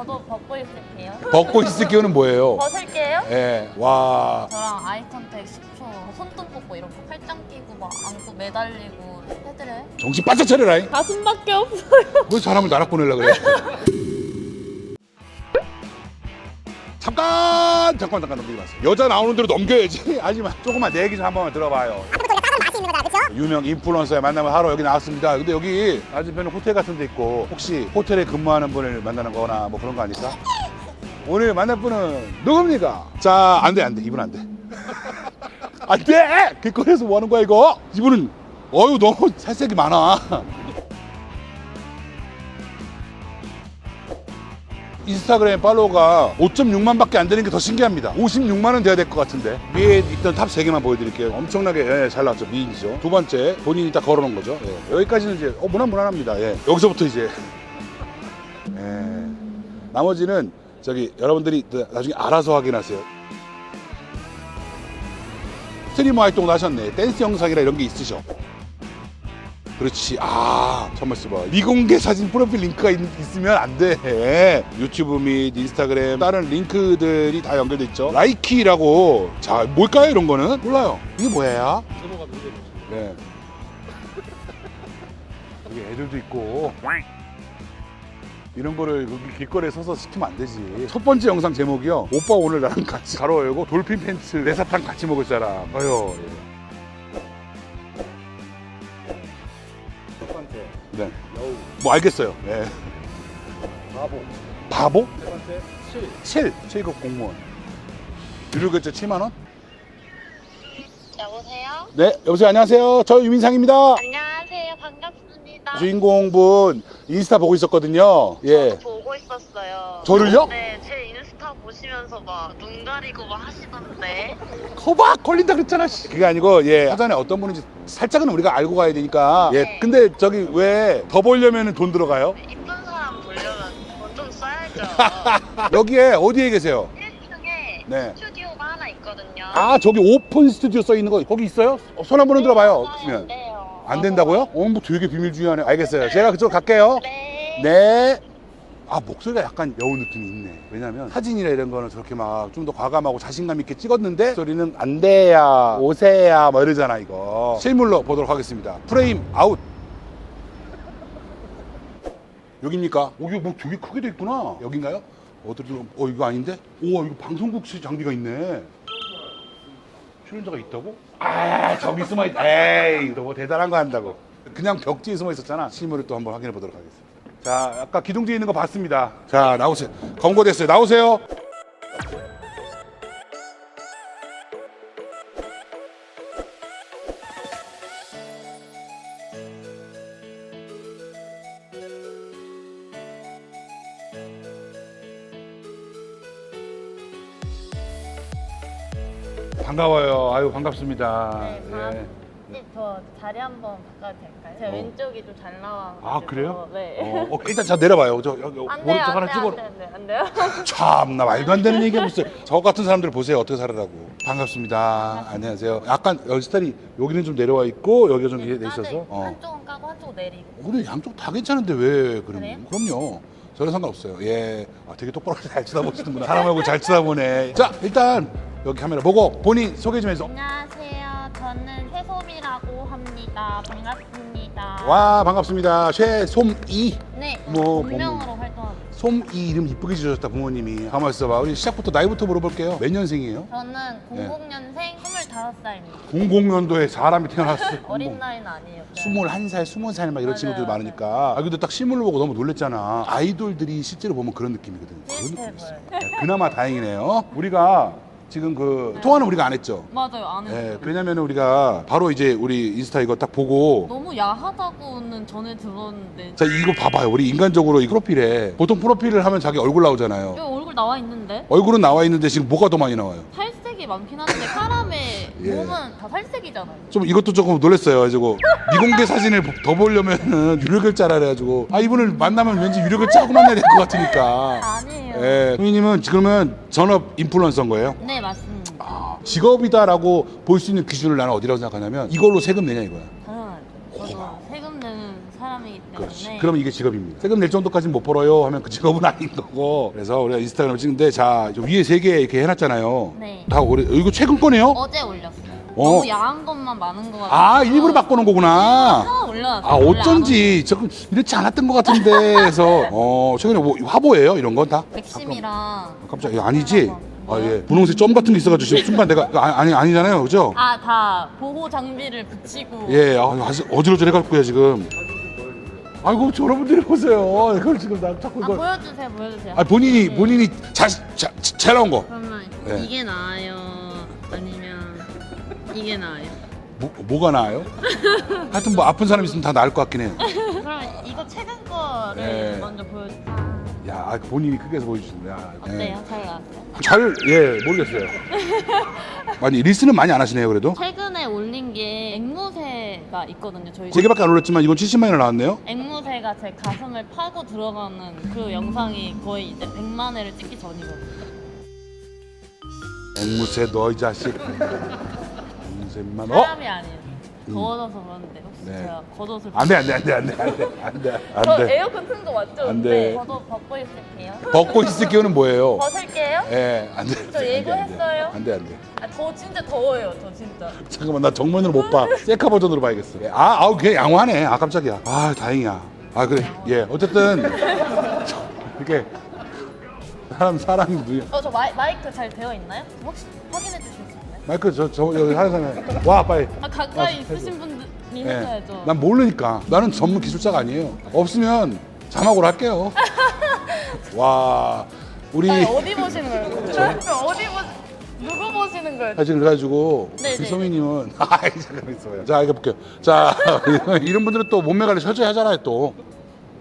저도 벗고 있을게요. 벗고 있을 기회는 뭐예요? 벗을게요? 예, 와. 저랑 아이 컨택 10초 손등 뽑고 이렇게 팔짱 끼고 막 안고 매달리고 해드려요? 정신 바짝 차려라. 가슴밖에 없어요. 왜 사람을 나락 보내려 그래? 잠깐 잠깐 잠깐 넘기지 마세요. 여자 나오는 대로 넘겨야지. 하지만 조금만 내 얘기 좀 한 번만 들어봐요. 유명 인플루언서에 만나면 하러 여기 나왔습니다. 근데 여기 맞은편에 호텔 같은 데 있고 혹시 호텔에 근무하는 분을 만나는 거나 뭐 그런 거 아닐까? 오늘 만날 분은 누굽니까? 자, 안 돼, 안 돼. 이분 안 돼. 안 돼! 길거리에서 뭐 하는 거야, 이거? 이분은, 어유 너무 살색이 많아. 인스타그램 팔로워가 5.6만 밖에 안 되는 게 더 신기합니다. 56만은 돼야 될 것 같은데. 위에 있던 탑 3개만 보여드릴게요. 엄청나게 예, 잘 나왔죠. 미인이죠. 두 번째, 본인이 딱 걸어놓은 거죠. 예, 여기까지는 이제, 어, 무난무난합니다. 예. 여기서부터 이제. 예. 나머지는 저기 여러분들이 나중에 알아서 확인하세요. 스트리머 활동도 하셨네. 댄스 영상이나 이런 게 있으셔. 그렇지. 아, 정말 써봐. 미공개 사진 프로필 리ンク가 있, 으면안 돼. 유튜브 및 인스타그램 다른 링크들이 다 연결돼 있죠. 라이키라고. 자, 뭘까요? 이런 거는 몰라요. 이게 뭐예요? 제보가 문제죠. 네. 여기 애들도 있고. 이런 거를 여기 길거리에 서서 시키면 안 되지. 첫 번째 영상 제목이요. 오빠 오늘 나랑 같이 가로 열고 돌핀 팬츠 내 사탕 같이 먹을 사람. 아유. 뭐 알겠어요. 네. 바보. 바보? 세 번째 실. 7. 7급 공무원. 유료결제 7만 원? 여보세요? 네, 여보세요. 안녕하세요. 저 유민상입니다. 안녕하세요. 반갑습니다. 주인공분 인스타 보고 있었거든요. 예. 보고 있었어요. 저를요? 네, 제 보시면서 막 눈 가리고 막 하시던데. 거박 걸린다 그랬잖아. 씨. 그게 아니고 예 사전에 어떤 분인지 살짝은 우리가 알고 가야 되니까 예. 네. 근데 저기 왜 더 벌려면 돈 들어가요? 이쁜 사람 보려면 돈 좀 써야죠. 여기에 어디에 계세요? 1층에 네. 스튜디오가 하나 있거든요. 아 저기 오픈 스튜디오 써 있는 거 거기 있어요? 어, 손 한번 흔들어 봐요. 안 없으면 돼요. 안 된다고요? 어, 뭐 되게 비밀주의하네. 알겠어요. 제가 그쪽 갈게요. 네. 네. 아 목소리가 약간 여우 느낌이 있네. 왜냐면 사진이나 이런 거는 저렇게 막 좀 더 과감하고 자신감 있게 찍었는데 소리는 안 돼야 오세야 뭐 이러잖아 이거. 실물로 보도록 하겠습니다. 프레임 아웃. 여기입니까? 오, 이거 뭐 되게 크게 돼 있구나. 여긴가요? 어디 좀, 어, 이거 아닌데? 오, 이거 방송국 시 장비가 있네. 출연자가 있다고? 아, 저기 숨어 있 에이, 너뭐 대단한 거 한다고. 그냥 벽지에 숨어 있었잖아. 실물을 또 한번 확인해 보도록 하겠습니다. 자, 아까 기둥 뒤에 있는 거 봤습니다. 자, 나오세요. 검거됐어요. 나오세요. 반가워요. 아유, 반갑습니다. 네, 예. 반- 네, 저 자리 한번 바꿔도 될까요? 제 어. 왼쪽이 좀 잘 나와. 아, 그래요? 네. 어, 어, 일단 자 내려봐요. 저 여기 안 돼요, 오른쪽 안 하나 돼요, 찍어. 안 돼요, 안 돼요, 안 돼요. 참나 말도 안 되는 얘기 하고 있어요. 저 같은 사람들 보세요. 어떻게 살아라고. 반갑습니다. 안녕하세요. 약간 여기 스타일이 여기는 좀 내려와 있고 여기가 좀 이렇게 돼 있어서. 까네. 어. 한쪽은 까고 한쪽은 내리고. 우리 양쪽 다 괜찮은데 왜 그럼? 그래요? 그럼요. 저는 상관없어요. 예. 아, 되게 똑바로 잘 쳐다보시는구나. 사람 얼굴 잘 쳐다보네. 자, 일단 여기 카메라 보고 본인 소개 좀 해서. 저는 합니다. 반갑습니다. 와, 반갑습니다. 최솜이. 네. 뭐, 본명으로 활동하고 있어요. 솜이 이름 이쁘게 지으셨다 부모님이. 가만 있어봐. 우리 시작부터 나이부터 물어볼게요. 몇 년생이에요? 저는 네. 00년생 25살입니다. 00년도에 사람이 태어났어. 어린 나이는 아니에요. 21살, 20살 막 이런 맞아요, 친구들 맞아요. 많으니까. 아, 근데 딱 실물로 보고 너무 놀랬잖아. 아이돌들이 실제로 보면 그런 느낌이거든. 그런 비슷해 느낌 있어. 보여요. 네, 그나마 다행이네요. 우리가 지금 그 통화는 우리가 안 했죠. 맞아요. 안 해요. 네, 왜냐면 우리가 바로 이제 우리 인스타 이거 딱 보고 너무 야하다고는 전에 들었는데 자 이거 봐봐요. 우리 인간적으로 이 프로필에 보통 프로필을 하면 자기 얼굴 나오잖아요. 여기 얼굴 나와 있는데 얼굴은 나와 있는데 지금 뭐가 더 많이 나와요? 살색이 많긴 한데 사람의 예. 몸은 다 살색이잖아요. 좀 이것도 조금 놀랐어요. 가지고 미공개 사진을 더 보려면은 유료 결제라 그래가지고 아 이분을 만나면 왠지 유료 결제하고 만나야 될 것 같으니까. 아니에요. 예, 소희님은 지금은 전업 인플루언서인 거예요? 네 맞습니다. 아, 직업이다라고 볼 수 있는 기준을 나는 어디라고 생각하냐면 이걸로 세금 내냐 이거야. 때문에. 그렇지. 네. 그럼 이게 직업입니다. 세금 낼 정도까지는 못 벌어요 하면 그 직업은 아닌 거고. 그래서 우리가 인스타그램 찍는데 자, 저 위에 세 개 이렇게 해놨잖아요. 네. 다 오래, 이거 최근 거네요? 어제 올렸어요. 어. 너무 야한 것만 많은 것 같아요. 아, 일부러 바꿔놓은 거구나. 하나 올려놨어요. 아, 어쩐지 조금 이렇지 않았던 것 같은데 해서 어, 최근에 뭐 화보예요? 이런 건 다? 맥심이랑 깜짝이야. 아니지? 뭐, 아? 예. 분홍색 점 같은 게 있어가지고 지금 순간 내가 아, 아니 아니잖아요, 그죠? 아, 다 보호 장비를 붙이고 예, 아, 아주 어지러지해갖고요 지금. 아이고 저 여러분들이 보세요. 이걸 지금 나 자꾸 아, 이걸. 보여주세요, 보여주세요. 아 본인이 네. 본인이 잘잘 잘 나온 거. 그러면 네. 이게 나아요? 아니면 이게 나아요? 뭐, 뭐가 나아요? 하여튼 뭐 아픈 사람 있으면 다 나을 것 같긴 해요. 그럼 이거 최근 거를 네. 먼저 보여주세요. 야, 아, 본인이 크게서 보여주시는 거야. 어때요? 잘 나왔어요? 잘, 예, 모르겠어요. 많이 리스는 많이 안 하시네요, 그래도. 최근에 올린 게 앵무새가 있거든요. 저희 세 개밖에 안 올렸지만 이건 70만 원 나왔네요. 앵무새가 제 가슴을 파고 들어가는 그 영상이 거의 이제 100만 회를 찍기 전이거든요. 앵무새 너 이 자식. 앵무새만 어? 사람이 아니에요. 더워져서 그러는데 혹시 네. 제가 겉옷을 안돼 안돼 안돼 안돼 안돼 안돼 저 안돼. 에어컨 튼 거 맞죠? 안 돼. 네. 겉옷 벗고 있을게요. 벗고 있을 기회는 뭐예요? 벗을게요? 예, 안 돼. 저 예고했어요. 안 돼, 안 돼. 아, 더 진짜 더워요. 저 진짜. 잠깐만, 나 정면으로 못 봐. 셀카 버전으로 봐야겠어. 예, 아, 아우, 걔 양호하네. 아, 깜짝이야. 아, 다행이야. 아, 그래. 예, 어쨌든. 이렇게. 사람, 사람이 누 어, 저 마이, 마이크 잘 되어 있나요? 혹시 확인해 주실? 마이크, 저, 저, 여기 하는 사람. 와, 빨리. 아, 가까이 아, 있으신 분들이 예. 해줘야죠. 난 모르니까. 나는 전문 기술자가 아니에요. 없으면 자막으로 할게요. 와, 우리. 아니, 어디 보시는 거예요? 어디 보 누구 보시는 거예요? 사실 그래가지고 네네. 우리 소민님은 아이 잠깐만 있어요. 자 이거 볼게요. 자 이런 분들은 또 몸매 관리 철저히 하잖아요 또.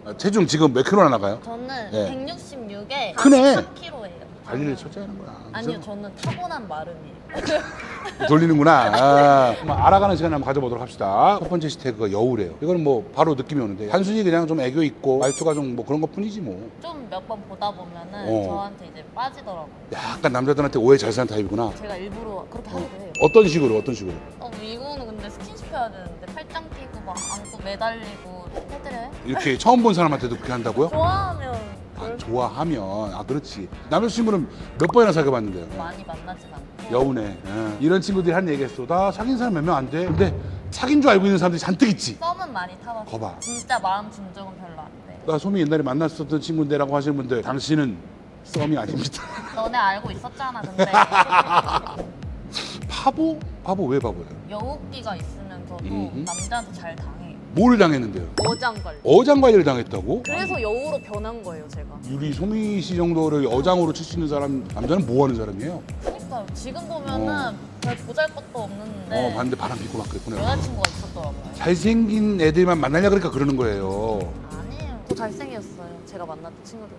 아, 체중 지금 몇 킬로나 나가요? 저는 네. 166에 크네. 3kg예요. 관리를 철저히 하는 거야. 아니요, 저는 타고난 마름이에요. 돌리는구나. 아, 한번 알아가는 시간 한번 가져보도록 합시다. 첫 번째 시태그가 여우래요. 이거는 뭐 바로 느낌이 오는데 단순히 그냥 좀 애교 있고 말투가 좀 뭐 그런 것 뿐이지 뭐. 좀 몇 번 보다 보면은 어. 저한테 이제 빠지더라고요. 약간 남자들한테 오해 잘 사는 타입이구나. 제가 일부러 그렇게 하기도 해요. 어떤 식으로 어떤 식으로? 어, 이거는 근데 스킨십 해야 되는데 팔짱 끼고 막 안고 매달리고 해드려요? 이렇게 처음 본 사람한테도 그렇게 한다고요? 좋아하면 아, 좋아하면 아 그렇지. 남자친구는 몇 번이나 사귀어봤는데요. 많이 만나진 않고 여우네. 예. 이런 친구들이 한 얘기했어. 나 사귄 사람 몇 명 안 돼. 근데 사귄 줄 알고 있는 사람들이 잔뜩 있지. 썸은 많이 타봤어. 거봐. 진짜 마음 준 적은 별로 안 돼. 나 소미 옛날에 만났었던 친구인데라고 하시는 분들, 당신은 썸이 아닙니다. 너네 알고 있었잖아, 근데 바보? 바보 왜 바보예요? 여우끼가 있으면서도 음흠. 남자한테 잘 당해요. 뭘 당했는데요? 어장걸. 어장 관리를 당했다고? 그래서 여우로 변한 거예요, 제가. 유리 소미 씨 정도를 어장으로 칠수 있는 사람 남자는 뭐 하는 사람이에요? 그러니까요. 지금 보면은 별 보잘것도 없는데 어 봤는데 바람 피고 막 그랬구나. 여자친구가 있었더라고요. 잘생긴 애들만 만나려 그러니까 그러는 거예요. 아니에요. 더 잘생겼어요. 제가 만났던 친구들.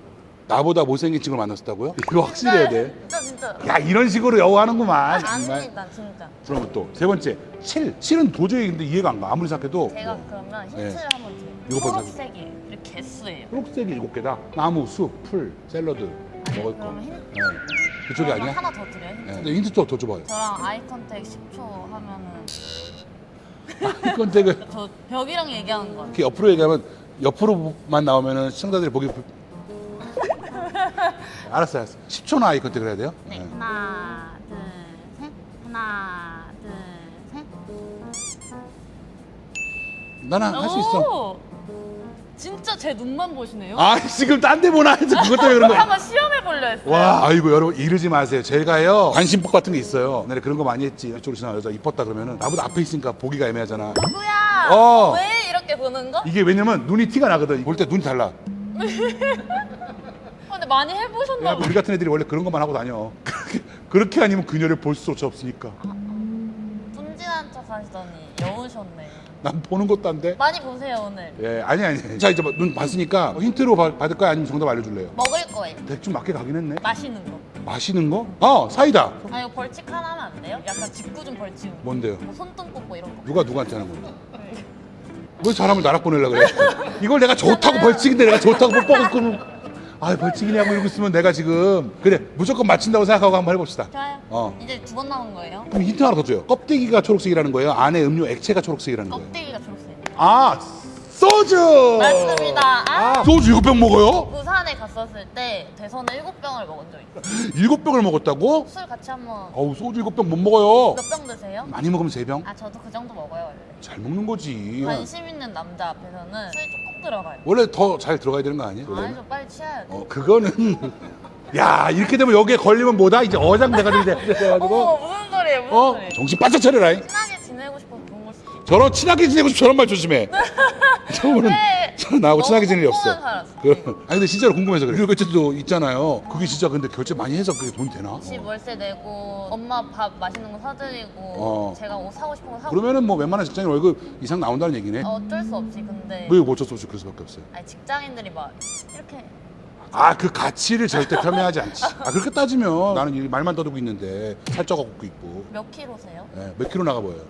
나보다 못생긴 친구를 만났었다고요? 이거 확실해야 돼. 진짜 진짜. 야 이런 식으로 여우하는구만. 정말. 아닙니다, 진짜. 그러면 또 세 번째 7. 7은 도저히 근데 이해가 안 가. 아무리 생각해도 제가 뭐, 그러면 네. 힌트를 한번 드릴게요. 초록색이에요. 그리고 개수예요. 초록색이 일곱 개다. 나무, 숲, 풀, 샐러드 먹을 거. 그러면 힌트. 네. 그쪽이 그러면 아니야? 하나 더 드려요. 힌트. 네. 근데 힌트 좀더 줘봐요. 저랑 아이 컨택 10초 하면은 컨택을 저 벽이랑 얘기하는 거. 이렇게 옆으로 얘기하면 옆으로만 나오면은 시청자들이 보기 불... 알았어, 알았어. 10초나 아이 컨택을 해야 돼요? 네. 네. 하나, 둘, 셋. 하나, 둘, 셋. 나는 할 수 있어. 오! 진짜 제 눈만 보시네요. 아, 지금 딴 데 보나 해서 그것 때문에 그런 거야. 한번 시험해 보려 했어요. 와, 아이고 여러분 이러지 마세요. 제가요 관심법 같은 게 있어요. 내가 그런 거 많이 했지. 이쪽으로 지나가 여자 이뻤다 그러면은 나보다 앞에 있으니까 보기가 애매하잖아. 누구야? 어. 왜 이렇게 보는 거? 이게 왜냐면 눈이 티가 나거든. 볼 때 눈이 달라. 많이 해보셨나 야, 봐. 우리 같은 애들이 원래 그런 것만 하고 다녀. 그렇게, 그렇게 아니면 그녀를 볼 수조차 없으니까. 분진한 척 하시더니 여우셨네. 난 보는 것도 안 돼. 많이 보세요 오늘. 예, 아니 아니. 자 이제 뭐눈 봤으니까 힌트로 받- 받을 거야 아니면 정답 알려줄래요? 먹을 거예요. 대충 맞게 가긴 했네. 마시는 거. 마시는 거? 어, 사이다. 아 이거 벌칙 하나 하면 안 돼요? 약간 짓궂은 벌칙. 뭔데요? 뭐 손등 뽑고 이런 거. 누가 누구한테 하는 거야? 왜 사람을 나락 보내려 그래? 이걸 내가 좋다고 벌칙인데 내가 좋다고 못 먹었고 아 벌칙이냐고 이러고 있으면 내가 지금 그래 무조건 맞힌다고 생각하고 한번 해봅시다. 좋아요. 어. 이제 두 번 남은 거예요. 그럼 힌트 하나 더 줘요. 껍데기가 초록색이라는 거예요? 안에 음료 액체가 초록색이라는 거예요? 껍데기가 초록색. 아 소주. 맞습니다. 아. 소주 일곱 병 먹어요? 부산에 갔었을 때 대선을 일곱 병을 먹은 적 있어요. 일곱 병을 먹었다고? 술 같이 한번 어우 소주 일곱 병 못 먹어요. 몇 병 드세요? 많이 먹으면 세 병. 아 저도 그 정도 먹어요 원래. 잘 먹는 거지. 관심 있는 남자 앞에서는 술 조금 들어가요. 원래 더 잘 들어가야 되는 거 아니에요? 아니죠 빨리 취해야 돼. 어 그거는 야 이렇게 되면 여기에 걸리면 뭐다 이제 어장 돼가지고 이제 어머 돼가지고 무슨 소리예요 무슨 어 소리? 정신 바짝 차려라. 잉. 친하게 지내고 싶어서 그런 걸 수도 있어. 저런 친하게 지내고 싶어 저런 말 조심해. 저분은 네. 저는 나하고 친하게 지낼 일 없어. 그, 아니 근데 진짜로 궁금해서 그래. 유료 결제도 있잖아요. 그게 진짜 근데 결제 많이 해서 그게 돈이 되나? 집 월세 내고 엄마 밥 맛있는 거 사드리고 어. 제가 옷 사고 싶은 거 사고 그러면은 뭐 웬만한 직장인 월급 이상 나온다는 얘기네. 어쩔 수 없이 근데 왜 어쩔 수 없이 그럴 수밖에 없어요. 아니 직장인들이 막 이렇게 아 그 가치를 절대 폄훼하지 않지. 아 그렇게 따지면 나는 이 말만 떠들고 있는데 살쪄 갖고 있고 몇 킬로세요? 예, 몇 킬로 나가 보여요.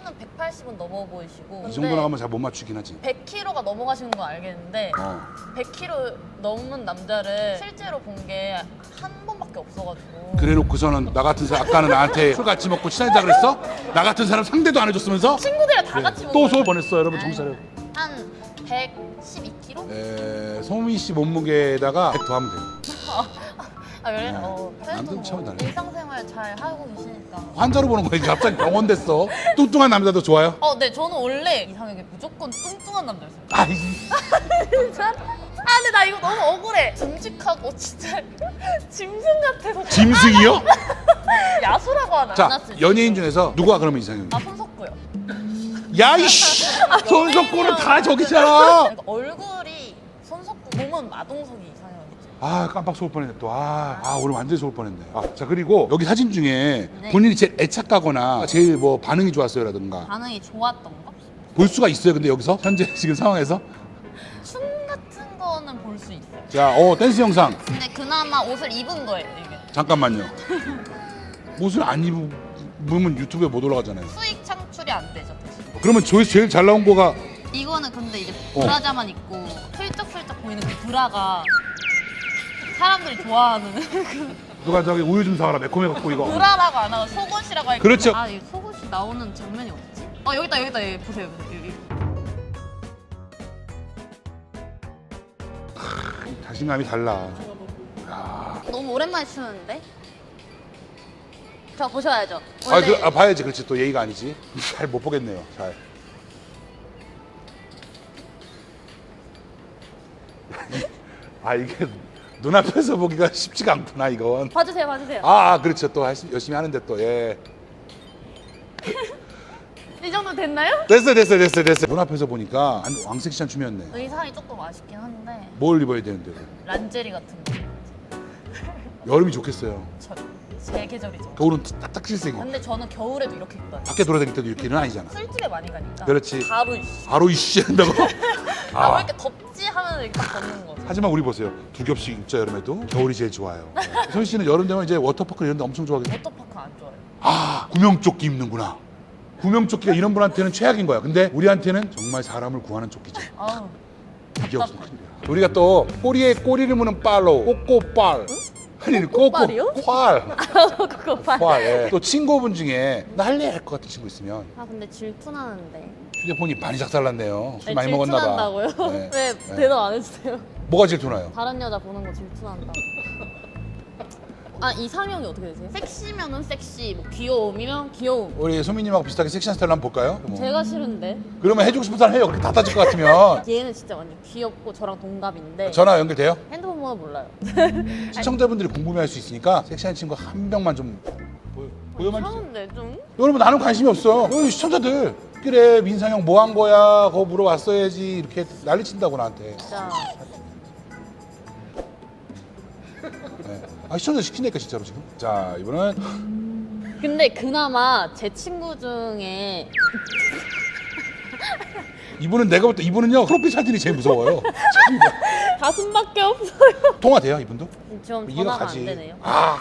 키는 180은 넘어 보이시고 이 정도 나가면 잘 못 맞추긴 하지. 100kg가 넘어가시는 건 알겠는데 어. 100kg 넘는 남자를 실제로 본 게 한 번밖에 없어가지고 그래놓고서는 나 같은 사람 아까는 나한테 술 같이 먹고 친하자 그랬어? 나 같은 사람 상대도 안 해줬으면서 친구들이랑 다 같이 또 먹어요. 서울 보냈어 여러분 정신 차려. 한 112kg? 에, 소미 씨 몸무게에다가 100 더하면 돼요. 아 그래? 네. 어 차면 뭐 다르네. 일상생활 잘 하고 계시니까 환자로 보는 거야. 이제 갑자기 병원 됐어. 뚱뚱한 남자도 좋아요? 어, 네, 저는 원래 이상하게 무조건 뚱뚱한 남자였어요. 아, 이- 진짜? 아, 근데 나 이거 너무 억울해. 듬직하고 진짜 짐승 같아서. 짐승이요? 야수라고 하나? 자. 연예인 중에서 누가 그러면 이상형이야? 아, 손석구요. 야, 이씨! 손석구는 다 저기잖아! 그러니까 얼굴이 손석구, 몸은 마동석이. 아, 깜빡 속을 뻔했네, 또. 아, 아, 오늘 완전 히 속을 뻔했네. 아, 자, 그리고 여기 사진 중에 네. 본인이 제일 애착가거나 제일 뭐 반응이 좋았어요라든가 반응이 좋았던 거? 볼 수가 있어요, 근데 여기서? 현재 지금 상황에서? 춤 같은 거는 볼 수 있어요. 자, 어, 댄스 영상. 근데 그나마 옷을 입은 거예요, 이게. 잠깐만요. 옷을 안 입으면 유튜브에 못 올라가잖아요. 수익 창출이 안 되죠. 그러면 조회수 제일 잘 나온 거가 이거는 근데 이제 어. 브라자만 입고 슬쩍슬쩍 보이는 그 브라가 사람들이 좋아하는 누가 저기 우유 좀 사와라 매콤해 갖고 이거 브라라고 안 하고 속옷이라고 할까 그렇죠. 아, 이 속옷이 나오는 장면이 어딨지? 어, 여기 있다, 여기 있다, 여기 보세요. 여기. 자신감이 달라. 너무 오랜만에 추는데? 저 보셔야죠. 아, 원래 그, 아 봐야지 그렇지 또 예의가 아니지. 잘 못 보겠네요. 잘. 아 이게 눈앞에서 보기가 쉽지가 않구나 이건. 봐주세요, 봐주세요. 아, 아, 그렇죠 또 할- 열심히 하는데 또 예. 이 정도 됐나요? 됐어 됐어 됐어 됐어. 눈앞에서 보니까 안- 왕섹시한 춤이었네. 의상이 조금 아쉽긴 한데 뭘 입어야 되는데? 란제리 같은 거. 여름이 좋겠어요. 저, 제 계절이죠. 겨울은 딱딱 실색이. 근데 저는 겨울에도 이렇게 다녀요. 밖에 돌아다닐 때도 이렇게는 아니잖아. 술집에 많이 가니까. 그렇지. 바로 이씨. 바로 이씨 한다고? 아, 왜 아. 이렇게 덥지 하면 이렇게 딱 걷는 거죠. 하지만 우리 보세요. 두 겹씩 입자 여름에도 겨울이 제일 좋아요. 소희 씨는 여름 되면 이제 워터파크 이런 데 엄청 좋아하겠죠. 워터파크 안 좋아해요. 아 구명조끼 입는구나. 구명조끼가 이런 분한테는 최악인 거야. 근데 우리한테는 정말 사람을 구하는 조끼죠. 아우. 이게 없으면 큰일이야. 우리가 또 꼬리에 꼬리를 무는 빨로 꼬꼬빨. 아니 꼬꼬 꼬꼬빨이요? 활. 그거 봐. 활. 예. 또 친구분 중에 나 할래 할것 같은 친구 있으면 아 근데 질투나는데. 휴대폰이 많이 작살났네요. 술 아니, 많이 먹었나 봐. 질투난다고요? 네. 왜 네. 대답 안 해주세요? 뭐가 질투나요? 다른 여자 보는 거 질투난다. 아 이상형이 어떻게 되세요? 섹시면은 섹시, 뭐 귀여움이면 귀여움. 우리 소민님하고 비슷하게 섹시한 스타일로 한번 볼까요? 뭐. 제가 싫은데 그러면 해주고 싶은 사람 해요. 그렇게 다 따질 것 같으면 얘는 진짜 완전 귀엽고 저랑 동갑인데 전화 연결돼요? 핸드폰 번호 몰라요. 시청자분들이 궁금해할 수 있으니까 섹시한 친구 한 명만 좀 보여, 보여만 주세요. 이상한데 좀? 여러분 나는 관심이 없어. 여기 시청자들 그래 민상형 뭐 한 거야? 그거 물어봤어야지 이렇게 난리친다고 나한테. 진짜 아 시청자 시키니까 진짜로 지금. 자 이번은 근데 그나마 제 친구 중에 이분은 내가 볼때 이분은요 프로필 사진이 제일 무서워요. 참, 가슴밖에 없어요. 통화 돼요 이분도? 지금 이해가 전화가 가지. 안 되네요. 아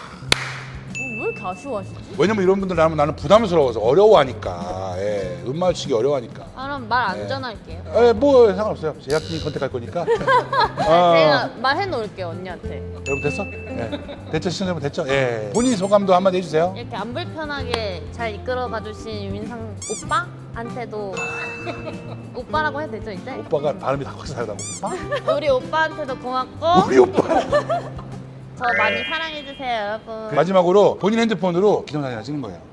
이렇게 아쉬워하시지? 왜냐면 이런 분들 나면 나는 부담스러워서 어려워하니까 예, 음 맞추기 어려워하니까. 아, 그럼 말안 네. 전할게요. 에, 뭐 상관없어요. 제작진이 컨택할 거니까. 아, 제가 말해 놓을게요 언니한테. 여러분 됐어? 예. 됐죠 시청자분 됐죠? 예. 본인 소감도 한마디 해주세요. 이렇게 안 불편하게 잘 이끌어가 주신 윤상 오빠 한테도 오빠라고 해도 되죠 이제? 오빠가 발음이 다. 오빠? 우리 오빠한테도 고맙고 우리 오빠. 저 많이 사랑해주세요 여러분 마지막으로 본인 핸드폰으로 기념사진 찍는 거예요.